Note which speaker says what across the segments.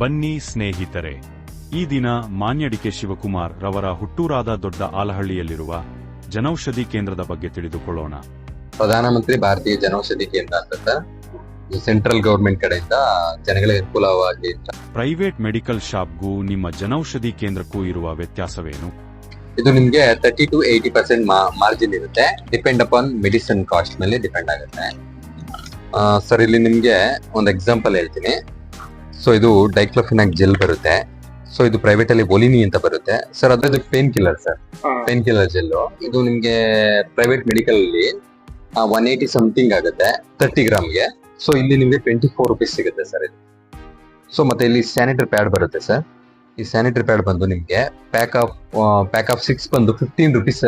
Speaker 1: ಬನ್ನಿ ಸ್ನೇಹಿತರೆ. ಈ ದಿನ ಮಾನ್ಯಡಿಕೆ ಶಿವಕುಮಾರ್ ರವರ ಹುಟ್ಟೂರಾದ ದೊಡ್ಡ ಆಲಹಳ್ಳಿಯಲ್ಲಿರುವ ಜನೌಷಧಿ ಕೇಂದ್ರದ ಬಗ್ಗೆ ತಿಳಿದುಕೊಳ್ಳೋಣ.
Speaker 2: ಪ್ರಧಾನಮಂತ್ರಿ ಭಾರತೀಯ ಜನೌಷಧಿ ಕೇಂದ್ರ ಅಂತ ಸೆಂಟ್ರಲ್ ಗವರ್ಮೆಂಟ್ ಕಡೆಯಿಂದ ಜನಗಳಿಗೆ ಅನುಕೂಲವಾಗಿ
Speaker 1: ಪ್ರೈವೇಟ್ ಮೆಡಿಕಲ್ ಶಾಪ್ಗೂ ನಿಮ್ಮ ಜನೌಷಧಿ ಕೇಂದ್ರಕ್ಕೂ ಇರುವ ವ್ಯತ್ಯಾಸವೇನು?
Speaker 2: ಇದು ನಿಮಗೆ thirty two eighty percent margin ಇರುತ್ತೆ. ಡಿಪೆಂಡ್ ಅಪಾನ್ ಮೆಡಿಸಿನ್ ಕಾಸ್ಟ್ ಮೇಲೆ ಡಿಪೆಂಡ್ ಆಗುತ್ತೆ. ಸರ್ ಇಲ್ಲಿ ನಿಮಗೆ ಒಂದು ಎಕ್ಸಾಂಪಲ್ ಹೇಳ್ತೀನಿ. ಸೊ ಇದು ಡೈಕ್ಲೋಫಿನಾಕ್ ಜೆಲ್ ಬರುತ್ತೆ. ಸೊ ಇದು ಪ್ರೈವೇಟ್ ಅಲ್ಲಿ ಒಲಿನಿ ಅಂತ ಬರುತ್ತೆ. ಸರ್ ಅದ್ರದ್ದು pain killer sir pain killer gel ಇದು ನಿಮ್ಗೆ ಪ್ರೈವೇಟ್ ಮೆಡಿಕಲ್ ಅಲ್ಲಿ ಒನ್ ಏಯ್ಟಿ ಸಮಥಿಂಗ್ ಆಗುತ್ತೆ ತರ್ಟಿ ಗ್ರಾಮ್ಗೆ. ಸೊ ಇಲ್ಲಿ ನಿಮ್ಗೆ ಟ್ವೆಂಟಿ ಫೋರ್ ರುಪೀಸ್ ಸಿಗುತ್ತೆ ಸರ್ ಇದು. ಸೊ ಮತ್ತೆ ಇಲ್ಲಿ ಸ್ಯಾನಿಟರಿ ಪ್ಯಾಡ್ ಬರುತ್ತೆ ಸರ್ ಈ ಸ್ಯಾನಿಟರಿ ಪ್ಯಾಡ್ ಬಂದು ನಿಮ್ಗೆ pack of pack of six ಬಂದು fifteen rupees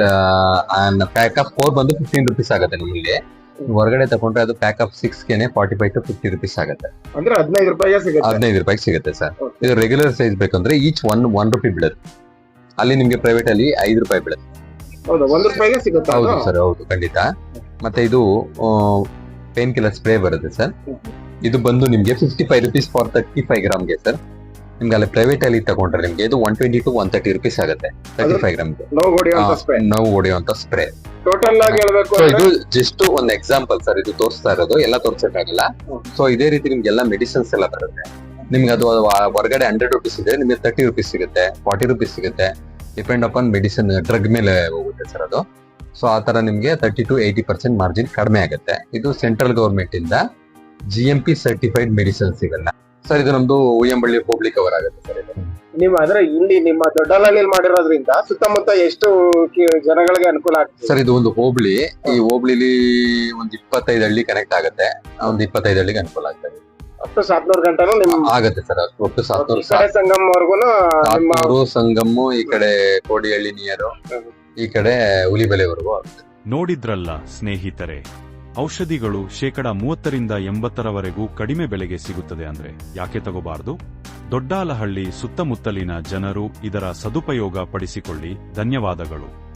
Speaker 2: pack of four ಬಂದು ಫಿಫ್ಟೀನ್ ರುಪೀಸ್ ಆಗುತ್ತೆ ನಿಮ್ಮಲ್ಲಿ ಹೊರಗಡೆ ತಗೊಂಡ್ರೆ ಅದು pack of six ಗೆನೆ forty five to fifty rupees ಆಗುತ್ತೆ.
Speaker 3: ಅಂದ್ರೆ ಹದಿನೈದು ರೂಪಾಯಿ ಸಿಗುತ್ತೆ.
Speaker 2: ಹದಿನೈದು ರೂಪಾಯಿಗೆ ಸಿಗುತ್ತೆ ಸರ್. ಇದು ರೆಗ್ಯುಲರ್ ಸೈಜ್ ಬೇಕಂದ್ರೆ ಈಚ್ ಒನ್ ಒನ್ ರುಪಿ ಬೀಳುತ್ತೆ. ಅಲ್ಲಿ ನಿಮ್ಗೆ ಪ್ರೈವೇಟ್ ಅಲ್ಲಿ ಐದು ರೂಪಾಯಿ ಬೀಳುತ್ತೆ.
Speaker 3: ಹೌದು ಒಂದ್ ರೂಪಾಯಿಗೆ ಸಿಗುತ್ತೆ
Speaker 2: ಹೌದು ಸರ್ ಹೌದು ಖಂಡಿತ. ಮತ್ತೆ ಇದು ಪೇನ್ ಕಿಲ್ಲರ್ ಸ್ಪ್ರೇ ಬರುತ್ತೆ ಸರ್. ಇದು ಬಂದು ನಿಮ್ಗೆ fifty five rupees for thirty five ಗ್ರಾಮ್ಗೆ sir. ನಿಮ್ಗೆ ಅಲ್ಲಿ ಪ್ರೈವೇಟ್ ಅಲ್ಲಿ ತಗೊಂಡ್ರೆ ನಿಮ್ಗೆ ಇದು one twenty two one thirty rupees ಆಗುತ್ತೆ ತರ್ಟಿ ಫೈವ್ ಗ್ರಾಮ್
Speaker 3: ನೋವು ಹೊಡೆಯುವಂತ ಸ್ಪ್ರೇ ಟೋಟಲ್ ಆಗಿ ಹೇಳ್ಬೇಕು
Speaker 2: ಇದು ಜಸ್ಟ್ ಒಂದ್ ಎಕ್ಸಾಂಪಲ್ ಸರ್ ಇದು ತೋರಿಸ್ತಾ ಇರೋದು ಎಲ್ಲ ತೋರಿಸಕ್ಕಾಗಲ್ಲ ಸೊ ಇದೇ ರೀತಿ ನಿಮ್ಗೆ ಎಲ್ಲ ಮೆಡಿಸಿನ್ಸ್ ಎಲ್ಲ ಬರುತ್ತೆ. ನಿಮ್ಗೆ ಅದು ಹೊರಗಡೆ ಹಂಡ್ರೆಡ್ ರುಪೀಸ್ ಇದೆ ನಿಮ್ಗೆ ತರ್ಟಿ ರುಪೀಸ್ ಸಿಗುತ್ತೆ ಫಾರ್ಟಿ ರುಪೀಸ್ ಸಿಗುತ್ತೆ ಡಿಪೆಂಡ್ ಅಪಾನ್ ಮೆಡಿಸಿನ್ ಡ್ರಗ್ ಮೇಲೆ ಹೋಗುತ್ತೆ ಸರ್ ಅದು. ಸೊ ಆ ತರ ನಿಮ್ಗೆ thirty two eighty percent margin ಕಡಿಮೆ ಆಗುತ್ತೆ. ಇದು ಸೆಂಟ್ರಲ್ ಗೌರ್ಮೆಂಟ್ ಇಂದ G M P certified medicine ಸಿಗಲ್ಲ. ಸರ್ ಇದು ನಮ್ದು ಉಯ್ಯಂಬಳ್ಳಿ ಪಬ್ಲಿಕ್ ಕವರ್ ಆಗುತ್ತೆ ಸರ್
Speaker 3: ನಿಮ್ಮ ಅಂದ್ರೆ ಇಲ್ಲಿ ನಿಮ್ಮ ದೊಡ್ಡಲಲ್ಲಿ ಮಾಡಿರೋದ್ರಿಂದ ಸುತ್ತಮುತ್ತ ಎಷ್ಟು ಕಿ- ಜನಗಳಿಗೆ ಅನುಕೂಲ ಆಗ್ತದೆ?
Speaker 2: ಸರ್ ಇದು ಒಂದು ಹೋಬಳಿ. ಈ ಹೋಬಳಿಲಿ ಒಂದ್ ಇಪ್ಪತ್ತೈದು ಹಳ್ಳಿ ಕನೆಕ್ಟ್ ಆಗುತ್ತೆ. ಒಂದು ಇಪ್ಪತ್ತೈದು ಹಳ್ಳಿಗೆ ಅನುಕೂಲ ಆಗ್ತದೆ.
Speaker 3: ಹತ್ತು ಸಾತ್ನೂರು ಗಂಟೆನೂ ನಿಮ್
Speaker 2: ಆಗತ್ತೆ ಸರ್ ಒಟ್ಟು ಸಾತ್ನೂರು
Speaker 3: ಈ ಕಡೆ ಸಂಗಮ್ ವರ್ಗುನು ನಿಮ್ಮ
Speaker 2: ಸಾತ್ನೂರು ಸಂಗಮ್ಮು ಈ ಕಡೆ ಕೋಡಿಹಳ್ಳಿ ನಿಯರು ಈ ಕಡೆ ಹುಲಿಬೆಲೆವರೆಗೂ ಆಗುತ್ತೆ.
Speaker 1: ನೋಡಿದ್ರಲ್ಲ ಸ್ನೇಹಿತರೆ ಔಷಧಿಗಳು ಶೇಕಡ ಮೂವತ್ತರಿಂದ ಎಂಬತ್ತರವರೆಗೂ ಕಡಿಮೆ ಬೆಲೆಗೆ ಸಿಗುತ್ತದೆ ಅಂದ್ರೆ ಯಾಕೆ ತಗೋಬಾರದು? ದೊಡ್ಡಾಲಹಳ್ಳಿ ಸುತ್ತಮುತ್ತಲಿನ ಜನರು ಇದರ ಸದುಪಯೋಗ ಪಡಿಸಿಕೊಳ್ಳಿ. ಧನ್ಯವಾದಗಳು.